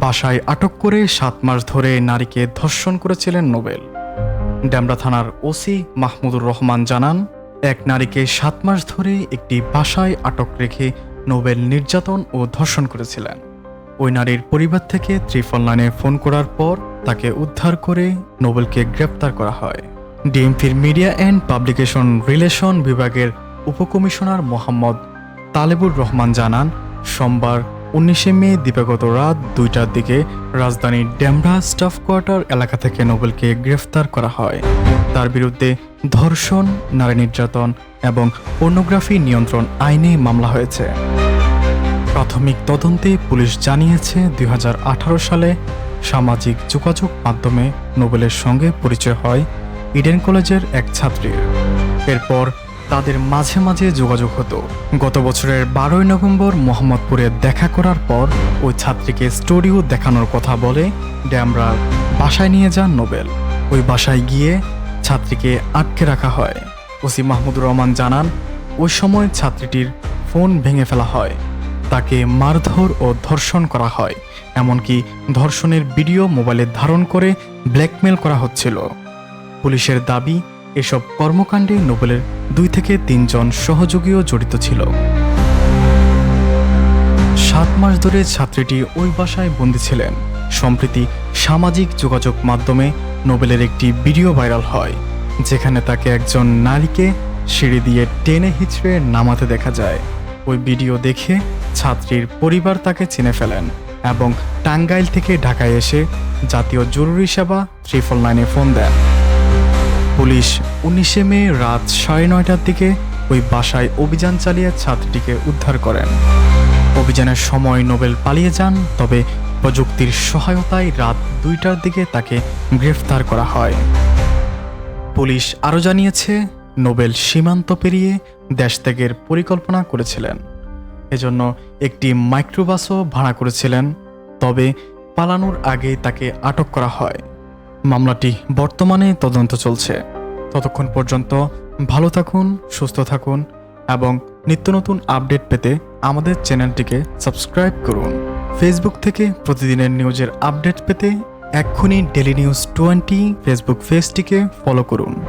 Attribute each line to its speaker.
Speaker 1: বাসায় আটক করে সাত মাস ধরে নারীকে ধর্ষণ করেছিলেন নোবেল। ড্যামরা থানার ওসি মাহমুদুর রহমান জানান, এক নারীকে সাত মাস ধরে একটি বাসায় আটক রেখে নোবেল নির্যাতন ও ধর্ষণ করেছিলেন। ওই নারীর পরিবার থেকে ত্রিফল লাইনে ফোন করার পর তাকে উদ্ধার করে নোবেলকে গ্রেপ্তার করা হয়। ডিএমপির মিডিয়া অ্যান্ড পাবলিকেশন রিলেশন বিভাগের উপকমিশনার মোহাম্মদ তালেবুর রহমান জানান, সোমবার উনিশে মে দিবাগত রাত দুইটার দিকে রাজধানীর ডেমরা স্টাফ কোয়ার্টার এলাকা থেকে নোবেলকে গ্রেফতার করা হয়। তার বিরুদ্ধে ধর্ষণ, নারী নির্যাতন এবং পর্নোগ্রাফি নিয়ন্ত্রণ আইনে মামলা হয়েছে। প্রাথমিক তদন্তে পুলিশ জানিয়েছে দুই হাজার আঠারো সালে সামাজিক যোগাযোগ মাধ্যমে নোবেলের সঙ্গে পরিচয় হয় ইডেন কলেজের এক ছাত্রীর। এরপর তাদের মাঝে মাঝে যোগাযোগ হতো। গত বছরের বারোই নভেম্বর মোহাম্মদপুরে দেখা করার পর ওই ছাত্রীকে স্টুডিও দেখানোর কথা বলে ড্যামরা বাসায় নিয়ে যান নোবেল। ওই বাসায় গিয়ে ছাত্রীকে আটকে রাখা হয়। ওসি মাহমুদুর রহমান জানান, ওই সময় ছাত্রীটির ফোন ভেঙে ফেলা হয়। তাকে মারধর ও ধর্ষণ করা হয়। এমনকি ধর্ষণের ভিডিও মোবাইলে ধারণ করে ব্ল্যাকমেল করা হচ্ছিল। পুলিশের দাবি এসব কর্মকাণ্ডে নোবেলের দুই থেকে তিনজন সহযোগীও জড়িত ছিল। সাত মাস ধরে ছাত্রীটি ওই বাসায় বন্দী ছিলেন। সম্প্রতি সামাজিক যোগাযোগ মাধ্যমে নোবেলের একটি ভিডিও ভাইরাল হয়, যেখানে তাকে একজন নারীকে সিঁড়ি দিয়ে টেনে হিচড়ে নামাতে দেখা যায়। ওই ভিডিও দেখে ছাত্রীর পরিবার তাকে চিনে ফেলেন এবং টাঙ্গাইল থেকে ঢাকায় এসে জাতীয় জরুরি সেবা ট্রিপল নাইনে ফোন দেন। পুলিশ উনিশে মে রাত সাড়ে নয়টার দিকে ওই বাসায় অভিযান চালিয়ে ছাত্রীটিকে উদ্ধার করেন। অভিযানের সময় নোবেল পালিয়ে যান, তবে প্রযুক্তির সহায়তায় রাত দুইটার দিকে তাকে গ্রেফতার করা হয়। পুলিশ আরও জানিয়েছে, নোবেল সীমান্ত পেরিয়ে দেশ ত্যাগের পরিকল্পনা করেছিলেন। এজন্য একটি মাইক্রোবাসও ভাড়া করেছিলেন, তবে পালানোর আগে তাকে আটক করা হয়। মামলাটি বর্তমানে তদন্ত চলছে। ততক্ষণ পর্যন্ত ভালো থাকুন, সুস্থ থাকুন এবং নিত্য নতুন আপডেট পেতে আমাদের চ্যানেলটিকে সাবস্ক্রাইব করুন। ফেসবুক থেকে প্রতিদিনের নিউজের আপডেট পেতে এক্ষুনি ডেলি নিউজ টোয়েন্টি ফেসবুক পেজটিকে ফলো করুন।